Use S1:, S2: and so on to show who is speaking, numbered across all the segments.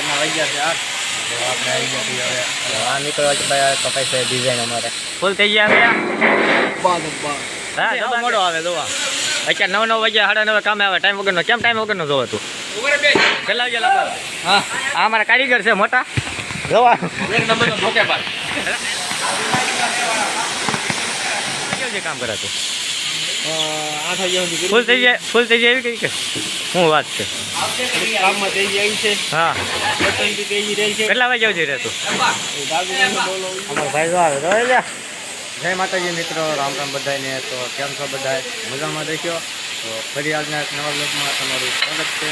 S1: સવારના વાગ્યા છે આઠ આપણે આવી ગયા છીએ હવે
S2: આ નીકળવા છે ભાઈ છે ડિઝાઇન અમારે. ફૂલ થઈ ગયા હા? મોડો આવે જોવા અત્યારે નવ નવ વાગ્યા સાડા નવે કામે આવે. ટાઈમ વગરનો કેમ ટાઈમ વગરનો જોવો તું?
S1: હા.
S2: આ અમારા કારીગર છે મોટા. જોવા કામ કરે તું
S1: આઠ વાગ્યા સુધી
S2: ફૂલ થઈ જાય, ફૂલ થઈ જાય એવી કઈ શું વાત છે.
S1: કામમાં થઈ જાય છે
S2: હા. કેટલા વાગ્યા સુધી રહેતું અમારો ભાઈ આવે, તો જય માતાજી મિત્રો, રામ રામ બધાને તો કેમ છો બધા મજામાં દેખ્યો? તો ફરી આજના નવા બ્લોગમાં તમારું સ્વાગત છે.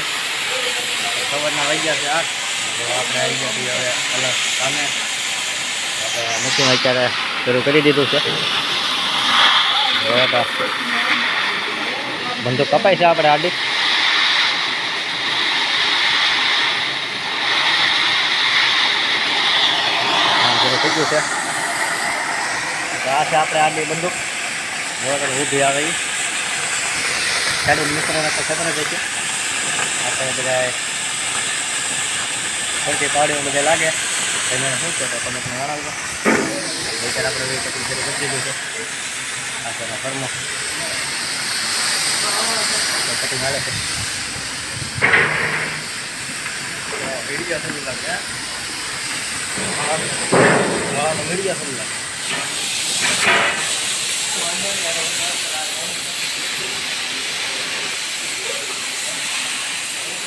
S2: તો સવારના વાગ્યા છે આઠ. તો આપણે આવી ગયા હવે અલગ સામે આપણે અત્યારે શરૂ કરી દીધું છે. તો બંદૂક કપાય છે આપણે આડી થઈ ગયું છે. આ છે આપણે આડી બંદૂક. તમે ઊભી આવે એ ખેડૂત મિત્રોને તો ખબર આપણે બધા સરખી પાડીઓ બધા લાગે. એને શું છે તો તમે જણાવજો. છે આ છે એનો ફર્મો કટિંગ હાલે છે મીડિયા શરૂ લાગે હા મીડિયા શરૂ લાગે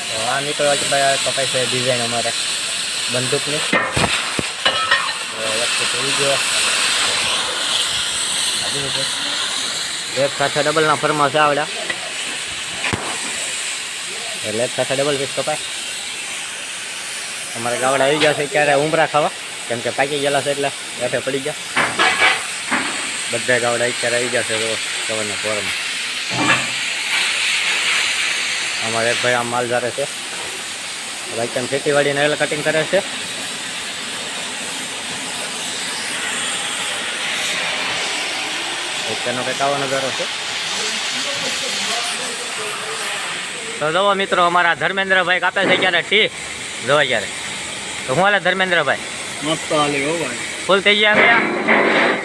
S2: તો આ નીકળવા છે ભાઈ આ કપાય છે ડિઝાઇન અમારે બંદૂકની તો વચ્ચે થઈ ગયો આજુ છે એક સાથે ડબલના ફરમાં છે આવડ્યા એટલે એક સાથે ડબલ પીસ કપાય. અમારા ગાવડા આવી ગયા છે ક્યારે ઉમરા ખાવા? કેમ કે પાકી ગયેલા છે એટલે એઠે પડી ગયા. બધા ગાવડા અત્યારે આવી ગયા છે રોજ સવારના પોરમાં. અમારે એક ભાઈ આમ માલ જારે છે. ભાઈ કેમ ખેતીવાડીને એટલે કટિંગ કરે છે. અત્યારનો કંઈક આવો નજારો છે તો જુઓ મિત્રો અમારા ધર્મેન્દ્રભાઈ કાપે છે ક્યારે ઠીક જોવા ક્યારે તો હું હાલે ધર્મેન્દ્રભાઈ
S1: મસ્ત હાલે હો ભાઈ
S2: फुल થઈ ગયા भैया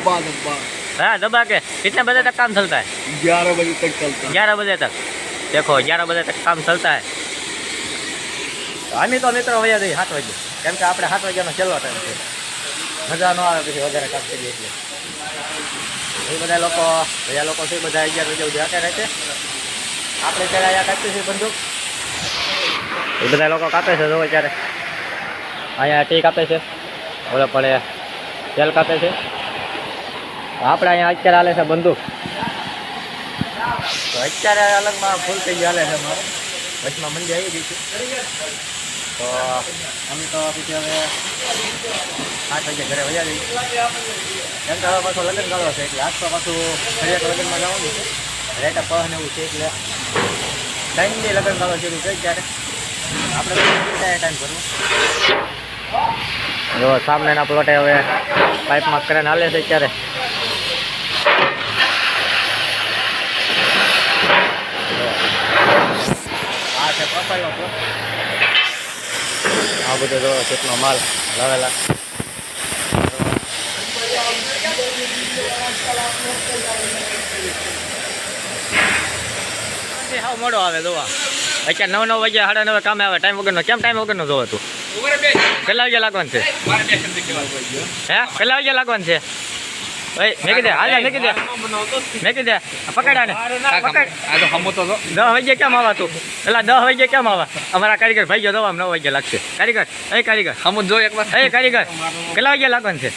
S1: बाद बाद
S2: हाँ दबा के कितने बजे तक काम चलता है
S1: ग्यारह बजे तक चलता
S2: ग्यारह बजे तक देखो ग्यारह बजे तक काम चलता है આમી તો મિત્રો વયા જઈએ સાત વાગે કેમ કે આપણે સાત વાગ્યાનો છેલ્લો ટાઈમ છે મજા ન આવે પછી વધારે કામ કરીએ એટલે એ બધા લોકો બધા લોકો છે, બધા અગિયાર વાગ્યા સુધી હાથે રહે છે. આપણે ત્યારે અહીંયા કાપીએ છીએ બંદૂક? એ બધા લોકો કાપે છે જો ત્યારે અહીંયા ટી કાપે છે. ઓલે પડે તેલ કાપે છે. આપણે અહીંયા અત્યારે હાલે છે બંદૂક. તો અત્યારે અલગમાં ફૂલ થઈ હાલે છે મારે વચમાં મંદી આવી ગઈ છે. તો અમે તો પછી હવે આઠ વાગે ઘરે વયા જઈએ એમ કે પાછો લગ્ન ગાળો છે એટલે આજ તો પાછું ફરિયાદ લગ્નમાં જવાનું છે. રેટા પહ ને એવું છે એટલે ટાઈમ બી લગ્ન ગાળો એવું કઈ ત્યારે આપણે ટાઈમ ભરવું જો સામેના પ્લોટે હવે પાઇપમાં કરીને હાલે છે અત્યારે. આ છે બધો કેટલો માલ લાવેલા. હાવ મોડો આવે જોવા. અત્યારે નવ નવ વાગ્યા સાડા નવે કામે આવે. ટાઈમ વગરનો કેમ ટાઈમ વગરનો જોવો તું? કેટલા વાગ્યા લાગવાનું છે. હે? કેટલા વાગ્યા લાગવાનું છે? ભાઈ મેં દે હાલ મેં દે મેં દે પકડાને પકડ
S1: આ તો હમો તો
S2: દસ વાગ્યા કેમ આવા તું એટલે દસ વાગ્યા કેમ આવા અમારા કારીગર ભાઈ ગયો દવા નવ વાગ્યા લાગશે કારીગર એ કારીગર
S1: હમો જો એકવાર
S2: એ કારીગર કેટલા વાગ્યા લાગવાનું છે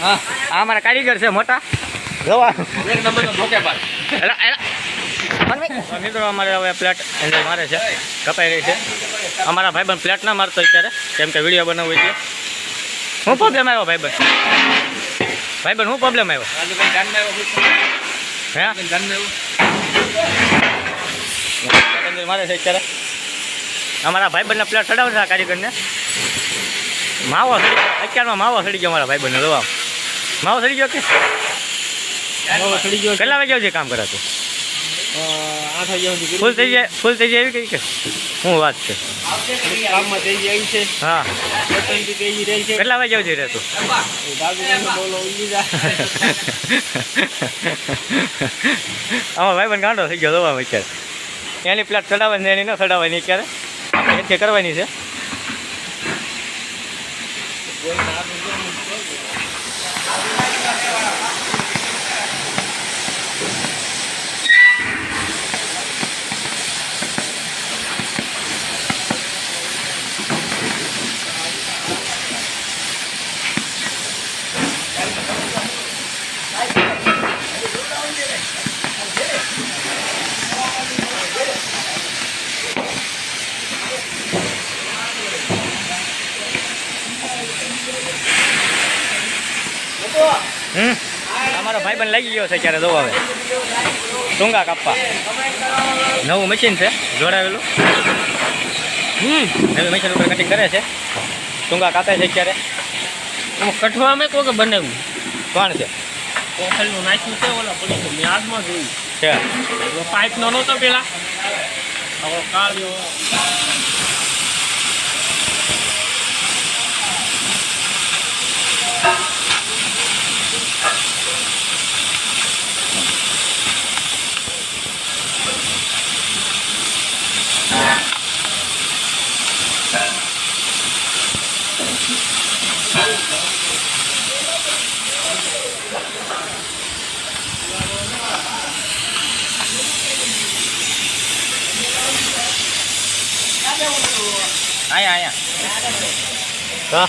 S1: હા
S2: આ અમારા કારીગર છે મોટા દવા
S1: એક નંબરનો ધોકેબાજ
S2: એલા એલા મિત્રો અમારે હવે પ્લેટ અંદર મારે છે કપાઈ રહી છે અમારા ભાઈબંધ પ્લેટ ના મારતો અત્યારે કેમ કે વીડિયો બનાવવો એટલે શું પ્રોબ્લેમ આવ્યો ભાઈબંધ ભાઈબંધ શું પ્રોબ્લેમ આવ્યો?
S1: ભાઈ
S2: હે મારે છે અત્યારે. અમારા ભાઈબંધને પ્લેટ ચડાવશે આ કારીગરને. માવો સડી ગયો. અત્યારમાં માવો સડી ગયો અમારા ભાઈબંધને દવા માવો સડી ગયો કે?
S1: માવો સડી ગયો
S2: કેટલા વાગ્યા સુધી કામ કરે તું
S3: આઠ
S2: ફૂલ થઈ જાય, ફૂલ થઈ જાય એવી કઈ હું વાત છે.
S3: કામમાં થઈ જાય છે
S2: હા. કેટલા વાગ્યા સુધી રહેતું
S3: દાદુ બોલો
S2: આમાં ભાઈ પણ ગાંડો થઈ ગયો દવા અત્યારે. એની પ્લેટ ચડાવવાની એની ન ચડાવવાની અત્યારે. આપણે કરવાની છે. હમ? અમારો ભાઈ પણ લાગી ગયો છે ક્યારે દવા હવે ટૂંગા કાપવા. નવું મશીન છે જોડાવેલું.
S3: હમ.
S2: નવી મશીન ઉપર કટિંગ કરે છે. ટૂંગા કાપે છે અત્યારે
S3: આમાં કઠવા મેં કોઈ બનાવ્યું?
S2: કોણ છે?
S3: કોથળનું નાખ્યું છે ઓલા છે મેં હાથમાં જોયું.
S2: છે.
S3: પાઇપ નો નહોતો પેલા. હવે કાઢ્યો
S2: અહીંયા અહીંયા હા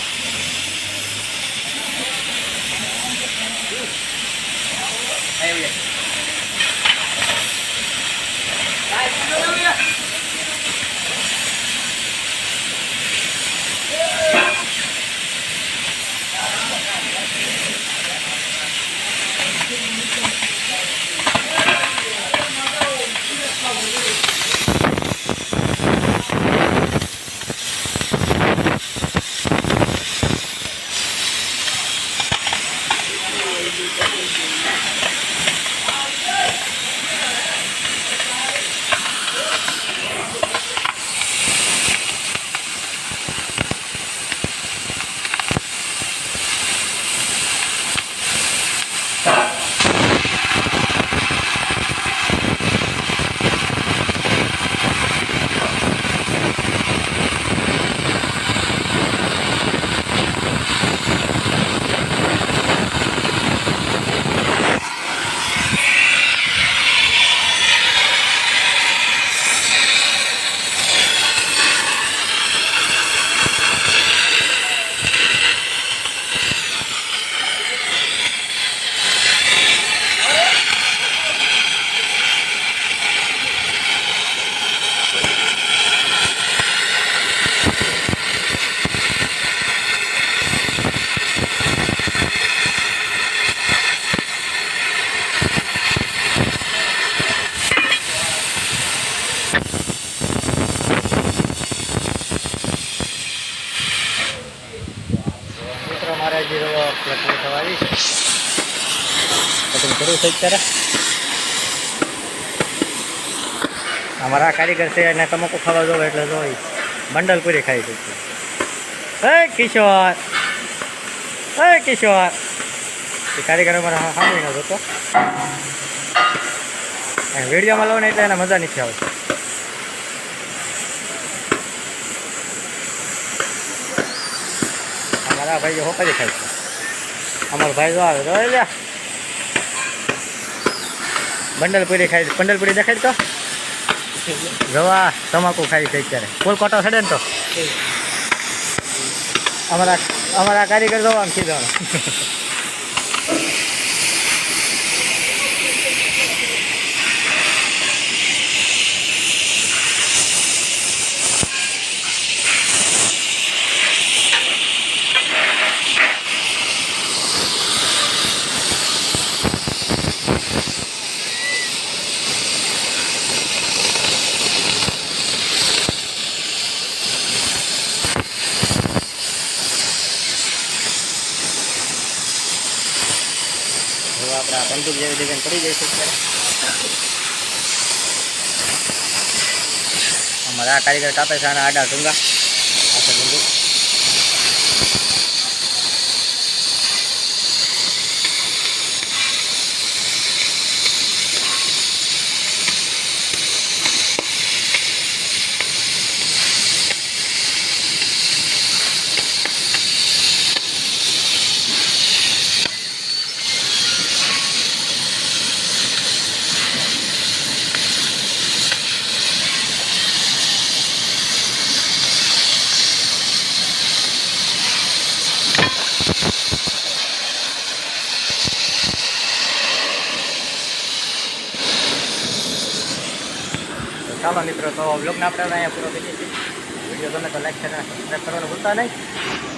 S2: મિત્રો મારે પ્લટની થવાની છે કટિંગ કરું છે અત્યારે અમારા કારીગર છે અને તમાકુ ખાવા જોવે એટલે જોઈ. બંડલ પૂરી ખાઈ શકશો હે કિશોર. હે કિશોર. એ કારીગર અમારા સાંભળી ન જોતો વિડીયોમાં લો ને એટલે એને મજા નથી આવતી. અમારા ભાઈ હોકરી ખાય છે. અમારો ભાઈ જો આવે. તો લ્યા બંડલ ખાય બંડલ દેખાય તો? જવા તમાકુ ખાઈ છે અત્યારે. ફૂલ કોટો સડે ને તો? અમારા અમારા કારીગર જવા આમ સીધો આ તંદુર જેવી ડિઝાઇન પડી જાય છે અત્યારે. અમારા આ કારીગર કાપે છે આના આડા ટૂંગા ચાલો મિત્રો, તો બ્લોગને આપણે અહીંયા પૂરો કરીએ છીએ. વીડિયો ગમે તો લાઈક શેર સબસ્ક્રાઈબ કરવાનું ભૂલતા નહીં.